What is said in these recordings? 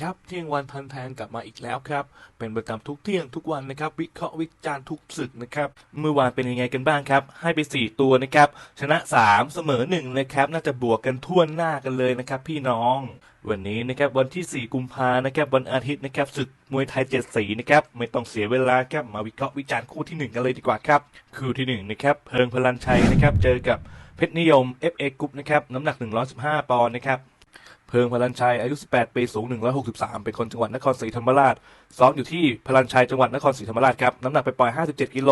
ครับเที่ยงวันพันแทนกลับมาอีกแล้วครับ เป็นประจำทุกเที่ยงทุกวันนะครับ วิเคราะห์วิจารณ์ทุกศึกนะครับเมื่อวานเป็นยังไงกันบ้างครับ ให้ไป 4 ตัวนะครับ ชนะ 3 เสมอ1นะครับน่าจะบวกกันทั่วหน้ากันเลยนะครับ พี่น้อง วันนี้นะครับวันที่ 4 กุมภานะครับวันอาทิตย์นะครับศึกมวยไทยเจ็ดสีนะครับไม่ต้องเสียเวลาครับมาวิเคราะห์วิจารณ์คู่ที่ 1 กันเลยดีกว่าครับคู่ที่1นะครับเพิงพลันชัยนะครับเจอกับเพชรนิยม FA กรุ๊ปนะครับน้ำหนัก 115 ปอนด์นะครับ พิงพลันชัยอายุ 18 ปี สูง 163 เป็นคนจังหวัดนครศรีธรรมราช ซ้อมอยู่ที่พลันชัยจังหวัดนครศรีธรรมราชครับ น้ำหนักไปปล่อย 57 กิโล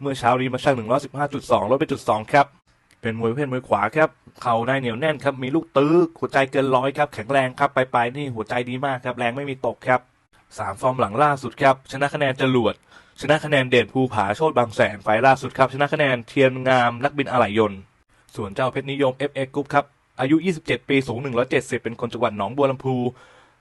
เมื่อเช้านี้มาชั่ง 115.2 ลดไปจุด2ครับ เป็นมวยประเภทมวยขวาครับ เข่าในเหนียวแน่นครับ มีลูกตื้อ หัวใจเกินร้อยครับ แข็งแรงครับ ไปลายๆนี่หัวใจดีมากครับ แรงไม่มีตกครับสามฟอร์มหลังล่าสุดครับ ชนะคะแนนจรวด ชนะคะแนนเด่นภูผาโชตบางแสนไฟล่าสุดครับ ชนะคะแนนเทียนงามนักบินอะไหล่ยนต์ ส่วนเจ้าเพชรนิยม FA กรุ๊ปครับ อายุ 27 ปี สูง 170 เป็นคนจังหวัดหนองบัวลำพู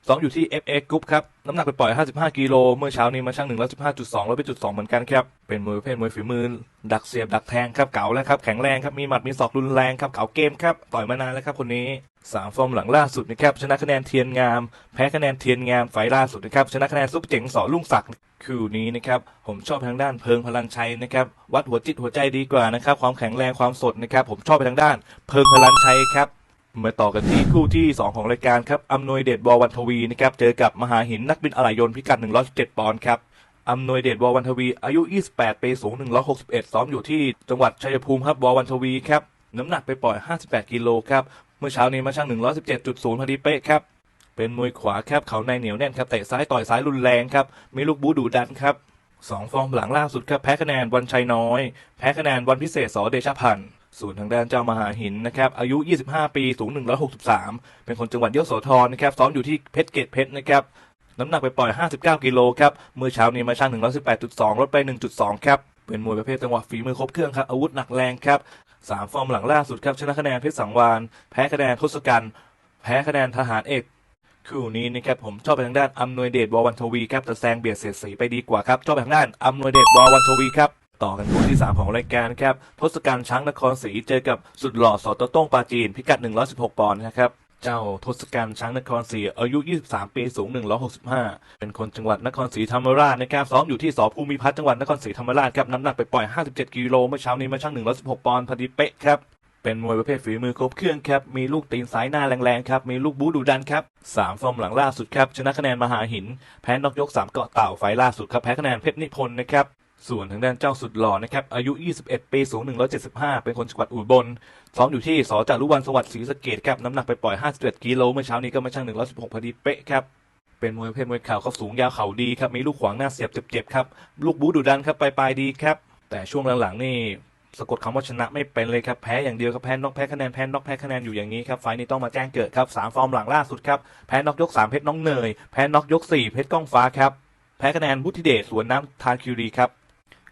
ซ้อมอยู่ที่ FA กรุ๊ปครับ น้ำหนักไปปล่อย 55 กิโล เมื่อเช้านี้มาชั่ง 115.2แล้วไปจุด2เหมือนกันครับ เป็นมวยประเภทมวยฝีมือ ดักเสียบ ดักแทงครับ เก๋าแล้วครับ แข็งแรงครับ มีหมัด มีศอกรุนแรงครับ เก๋าเกมครับ ต่อยมานานแล้วครับคนนี้สามฟอร์มหลังล่าสุดนะครับ ชนะคะแนนเทียนงาม แพ้คะแนนเทียนงามไฟล่าสุดนะครับ ชนะคะแนนซุปเจ๋งสอลุ่งศักดิ์คู่นี้นะครับ ผมชอบทางด้านเพิงพลันชัยนะครับ วัดหัวจิตหัวใจดีกว่านะครับ ความแข็งแรง ความสดนะครับ ผมชอบไปทางด้าน เพิงพลันชัยครับ มาต่อกันที่คู่ที่ 2 ของรายการครับอำนวยเดชบอวันทวีนะครับเจอกับมหาหินนักบินอะไหล่ยนต์พิกัด 117 ปอนด์ครับอำนวยเดชบอวันทวีอายุ 28 ปีสูง 161 ซ้อมอยู่ที่จังหวัดชัยภูมิครับบอวันทวีครับน้ำหนักไปปล่อย 58 กิโลครับเมื่อเช้านี้มาชั่ง117.0 พอดีเป๊ะครับเป็นมวยขวาครับเขาในเหนียวแน่นครับเตะซ้ายต่อยซ้ายรุนแรงครับมีลูกบูดุดันครับสองฟอร์มหลังล่าสุดครับแพ้คะแนนวันชัยน้อย แพ้คะแนนวันพิเศษสอเดชพันธ์ ส่วนทางด้านเจ้ามหาหินนะครับอายุ 25 ปีสูง 163 เป็นคนจังหวัดยโสธรนะครับซ้อมอยู่ที่เพชรเกตเพชรนะครับน้ำหนักไปปล่อย 59 กิโลครับเมื่อเช้านี้มาชั่ง 118.2 ลดไป 1.2 ครับ เป็นมวยประเภทจังหวะฝีมือครบเครื่องครับอาวุธหนักแรงครับสามฟอร์มหลังล่าสุดครับชนะคะแนนเพชรสังวานแพ้คะแนนทศกัณฐ์แพ้คะแนนทหารเอกคู่นี้นะครับผมชอบไปทางด้านอำนวยเดชวอวันทวีครับแต่แซงเบียดเสียดสีไปดีกว่าครับชอบไปทางด้านอำนวยเดชวอวันทวีครับ ต่อกันคู่ที่ 3 ของรายการครับทศกัณฐ์ช้างนครศรีเจอกับสุดหล่อสอตโต้งปาจีน พิกัด 116 ปอนด์นะครับเจ้าทศกัณฐ์ช้างนครศรีอายุ 23 ปีสูง 165 เป็นคนจังหวัดนครศรีธรรมราชนะครับซ้อมอยู่ที่สภูมิพัฒน์จังหวัดนครศรีธรรมราชครับน้ำหนักไปปล่อย 57 กิโลเมื่อเช้านี้มาชั่ง116 ปอนด์พอดีเป๊ะครับ เป็นมวยประเภทฝีมือครบเครื่องครับ มีลูกตีนซ้ายหน้าแรงๆครับ มีลูกบู๊ดุดันครับสามฟอร์มหลังล่าสุดครับ ชนะคะแนนมหาหิน แพ้นอกยกสามเกาะเต่าไฟล่าสุดครับ แพ้คะแนนเพชรนิพนธ์นะครับ ส่วนทางด้านเจ้าสุดหล่อนะครับ อายุ 21 ปี สูง 175 เป็นคนจังหวัดอุบล ซ้อมอยู่ที่สจารุวันสวัสดิ์ศรีสะเกดครับ น้ำหนักไปปล่อย 51 กิโล เมื่อเช้านี้ก็มาชั่ง116 พอดีเป๊ะครับ เป็นมวยเภทมวยเข่าเขาสูงยาวเข่าดีครับ มีลูกขวางหน้าเสียบเจ็บๆครับ ลูกบู๊ดุดันครับปลายๆดีครับ แต่ช่วงหลังๆนี่สะกดคำว่าชนะไม่เป็นเลยครับ แพ้อย่างเดียวครับแพ้นอกแพ้คะแนนแพ้นอกแพ้คะแนนอยู่อย่างนี้ครับ ไฟล์นี้ต้องมาแจ้งเกิดครับสามฟอร์มหลังล่าสุดครับ แพ้นอกยกสามเพชรน้องเนย แพ้นอกยกสี่เพชรก้องฟ้าครับ แพ้คะแนนบุธิเดชสวนน้ำทานคิรีครับ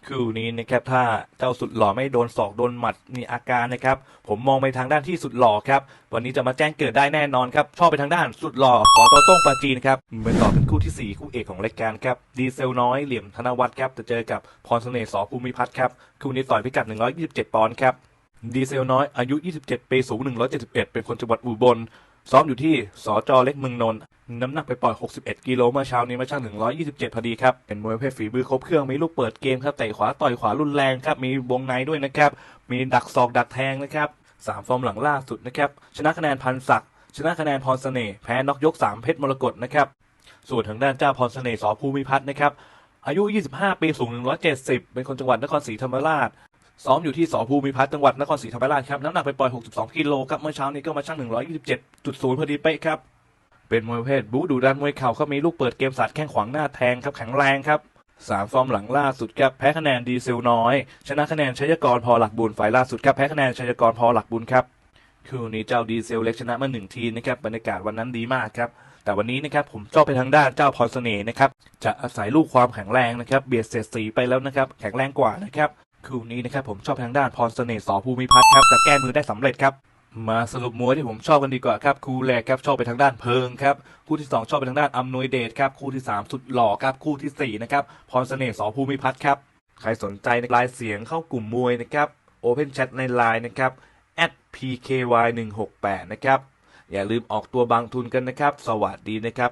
คู่นี้นะครับถ้าเจ้าสุดหล่อไม่โดนศอกโดนหมัดมีอาการนะครับ ผมมองไปทางด้านที่สุดหล่อครับวันนี้จะมาแจ้งเกิดได้แน่นอนครับชอบไปทางด้านสุดหล่อขอโตโต้งปาจีนครับมาต่อกันคู่ที่สี่คู่เอกของรายการครับดีเซลน้อยเหลี่ยมธนวัฒน์ครับจะเจอกับพรเสน่ห์สอภูมิพัฒน์ครับคู่นี้ต่อยพิกัด 127 ปอนด์ครับดีเซลน้อยอายุ 27 ปี สูง 171 เป็นคนจังหวัดอุบล ซ้อมอยู่ที่สจเล็กเมืองนนท์น้ำหนักไปปล่อย 61 กิโลเมื่อเช้านี้มาช่าง127 พอดีครับ เป็นมวยเภทฝีมือครบเครื่อง มีลูกเปิดเกมครับ เตะขวาต่อยขวารุนแรงครับ มีวงในด้วยนะครับ มีดักศอกดักแทงนะครับสามฟอร์มหลังล่าสุดนะครับ ชนะคะแนนพันศักดิ์ ชนะคะแนนพรเสน่ห์ แพ้น็อกยก 3 เพชรมรกตนะครับ ส่วนทางด้านเจ้าพรเสน่ห์สอภูมิพัฒน์นะครับ อายุ 25 ปี สูง 170 เป็นคนจังหวัดนครศรีธรรมราช ซ้อมอยู่ที่สภูมิพัฒน์จังหวัดนครศรีธรรมราชครับ น้ำหนักไปปล่อย 62 กิโลครับ เมื่อเช้านี้ก็มาชั่ง 127.0 พอดีเป๊ะครับ เป็นมวยประเภทบู๊ดุดันมวยเข่าเขามีลูกเปิดเกมสัตว์แข้งขวางหน้าแทงครับแข็งแรงครับสามฟอร์มหลังล่าสุดครับแพ้คะแนนดีเซลน้อย ชนะคะแนนชัยกรพอหลักบุญฝ่ายล่าสุดครับแพ้คะแนนชัยกรพอหลักบุญครับคู่นี้เจ้าดีเซลเล็กชนะมาหนึ่งทีนะครับบรรยากาศวันนั้นดีมากครับแต่วันนี้นะครับผมชอบไปทางด้านเจ้าพรเสน่ห์นะครับจะอาศัยลูกความแข็งแรงนะครับเบียดเสียดสีไปแล้วนะครับแข็งแรงกว่านะครับ คู่นี้นะครับผมชอบทางด้านพรเสน่ห์สอภูมิพัฒน์ครับแต่แก้มือได้สำเร็จครับมาสรุปมวยที่ผมชอบกันดีกว่าครับคู่แรกครับชอบไปทางด้านเพิงครับคู่ที่สองชอบไปทางด้านอำนวยเดชครับคู่ที่สามสุดหล่อครับคู่ที่สี่นะครับพรเสน่ห์สอภูมิพัฒน์ครับใครสนใจในลน์เสียงเข้ากลุ่มมวยนะครับ Open Chat ในไลน์นะครับ @pky168 นะครับอย่าลืมออกตัวบางทุนกันนะครับ สวัสดีนะครับ